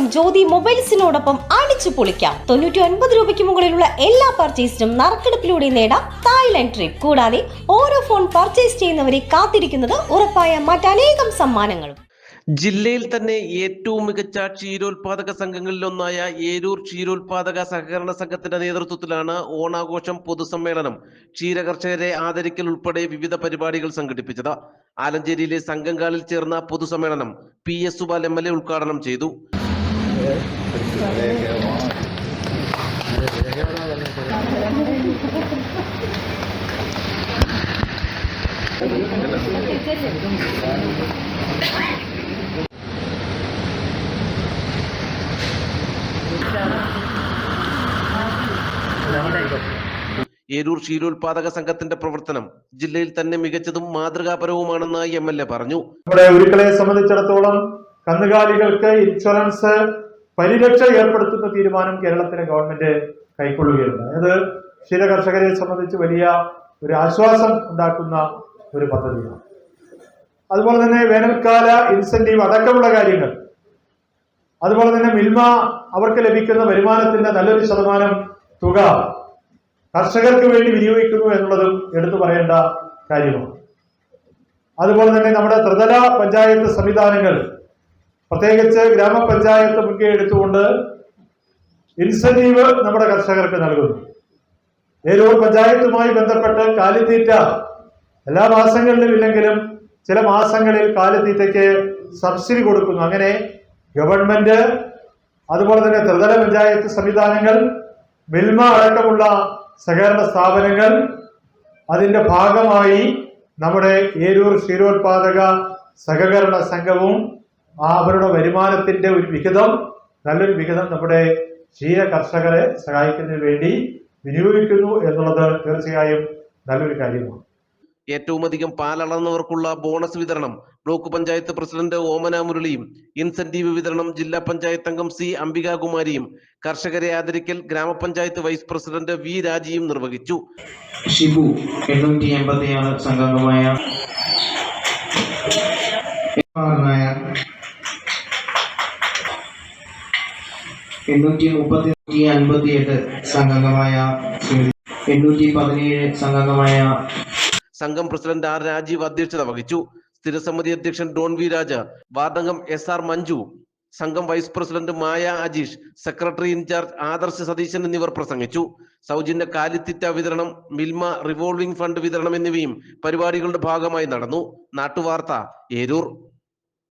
ഏവർക്കും ജ്യോതി മൊബൈൽസിനോടൊപ്പം അടിച്ചു പൊളിക്കാം. തൊണ്ണൂറ്റി ഒൻപത് രൂപയ്ക്ക് മുകളിലുള്ള എല്ലാ പർച്ചേസിനും നറുക്കെടുപ്പിലൂടെ നേടാം തായ്ലൻഡ് ട്രിപ്പ്. കൂടാതെ ഓരോ ഫോൺ പർച്ചേസ് ചെയ്യുന്നവരെ കാത്തിരിക്കുന്നത് ഉറപ്പായ മറ്റനേകം സമ്മാനങ്ങളും. ജില്ലയിൽ തന്നെ ഏറ്റവും മികച്ച ക്ഷീരോത്പാദക സംഘങ്ങളിലൊന്നായ ഏരൂർ ക്ഷീരോത്പാദക സഹകരണ സംഘത്തിന്റെ നേതൃത്വത്തിലാണ് ഓണാഘോഷം പൊതുസമ്മേളനം. ക്ഷീരകർഷകരെ ആദരിക്കൽ ഉൾപ്പെടെ വിവിധ പരിപാടികൾ സംഘടിപ്പിച്ചത്. ആലഞ്ചേരിയിലെ സംഘങ്കാലിൽ ചേർന്ന പൊതുസമ്മേളനം P S Subal M L A ഉദ്ഘാടനം ചെയ്തു. ഏരൂർ ക്ഷീരോത്പാദക സംഘത്തിന്റെ പ്രവർത്തനം ജില്ലയിൽ തന്നെ മികച്ചതും മാതൃകാപരവുമാണെന്ന് എം എൽ എ പറഞ്ഞു. നമ്മുടെ ഉരുക്കളെ സംബന്ധിച്ചിടത്തോളം കന്നുകാലികൾക്ക് ഇൻഷുറൻസ് പരിരക്ഷ ഏർപ്പെടുത്തുന്ന തീരുമാനം കേരളത്തിലെ ഗവൺമെന്റ് കൈക്കൊള്ളുകയാണ്. അതായത് ക്ഷീര കർഷകരെ സംബന്ധിച്ച് വലിയ ഒരു ആശ്വാസം ഉണ്ടാക്കുന്ന ഒരു പദ്ധതിയാണ്. അതുപോലെ തന്നെ വേനൽക്കാല ഇൻസെന്റീവ് അടക്കമുള്ള കാര്യങ്ങൾ. അതുപോലെ തന്നെ മിൽമ അവർക്ക് ലഭിക്കുന്ന വരുമാനത്തിന്റെ നല്ലൊരു ശതമാനം തുക കർഷകർക്ക് വേണ്ടി വിനിയോഗിക്കുന്നു എന്നുള്ളതും എടുത്തു പറയേണ്ട കാര്യമാണ്. അതുപോലെ തന്നെ നമ്മുടെ ത്രിതല പഞ്ചായത്ത് സംവിധാനങ്ങൾ പ്രത്യേകിച്ച് ഗ്രാമപഞ്ചായത്ത് മുൻകൈ എടുത്തുകൊണ്ട് ഇൻസെന്റീവ് നമ്മുടെ കർഷകർക്ക് നൽകുന്നു. ഏരൂർ പഞ്ചായത്തുമായി ബന്ധപ്പെട്ട് കാലിത്തീറ്റ എല്ലാ മാസങ്ങളിലും ഇല്ലെങ്കിലും ചില മാസങ്ങളിൽ കാലിത്തീറ്റയ്ക്ക് സബ്സിഡി കൊടുക്കുന്നു. അങ്ങനെ ഗവൺമെന്റ് അതുപോലെ തന്നെ ത്രിതല പഞ്ചായത്ത് സംവിധാനങ്ങൾ മിൽമ അടക്കമുള്ള സഹകരണ സ്ഥാപനങ്ങൾ അതിന്റെ ഭാഗമായി നമ്മുടെ ഏരൂർ ക്ഷീരോത്പാദക സഹകരണ സംഘവും ആ അവരുടെ വരുമാനത്തിന്റെ ഒരു വിഹിതം നല്ലൊരു വിഹിതം നമ്മുടെ ക്ഷീര കർഷകരെ സഹായിക്കുന്നതിന് വേണ്ടി വിനിയോഗിക്കുന്നു എന്നുള്ളത് തീർച്ചയായും നല്ലൊരു കാര്യമാണ്. ഏറ്റവും അധികം പാലളന്നവർക്കുള്ള ബോണസ് വിതരണം ബ്ലോക്ക് പഞ്ചായത്ത് പ്രസിഡന്റ് ഓമന മുരളിയും ഇൻസെന്റീവ് വിതരണം ജില്ലാ പഞ്ചായത്ത് അംഗം സി അംബികാകുമാരിയും കർഷകരെ ആദരിക്കൽ ഗ്രാമപഞ്ചായത്ത് വൈസ് പ്രസിഡന്റ് വി രാജിയും നിർവഹിച്ചു. ഷിബു എണ്ണൂറ്റി എൺപത്തിയാറ് സംഘാംഗമായ എണ്ണൂറ്റി മുപ്പത്തി അൻപത്തി എട്ട് സംഘമായ എണ്ണൂറ്റി പതിനേഴ് സംഘമായ സംഘം പ്രസിഡന്റ് ആർ രാജീവ് അധ്യക്ഷത വഹിച്ചു. സ്ഥിരസമിതി അധ്യക്ഷൻ ഡോൺ വി രാജ വാർഡംഗം എസ് ആർ മഞ്ജു സംഘം vice president Maya Ajeesh secretary incharge Adarsh Satheeshan എന്നിവർ പ്രസംഗിച്ചു. സൗജന്യ കാലിത്തിറ്റ വിതരണം മിൽമ റിവോൾവിംഗ് ഫണ്ട് വിതരണം എന്നിവയും പരിപാടികളുടെ ഭാഗമായി നടന്നു. നാട്ടുവാർത്ത ഏരൂർ.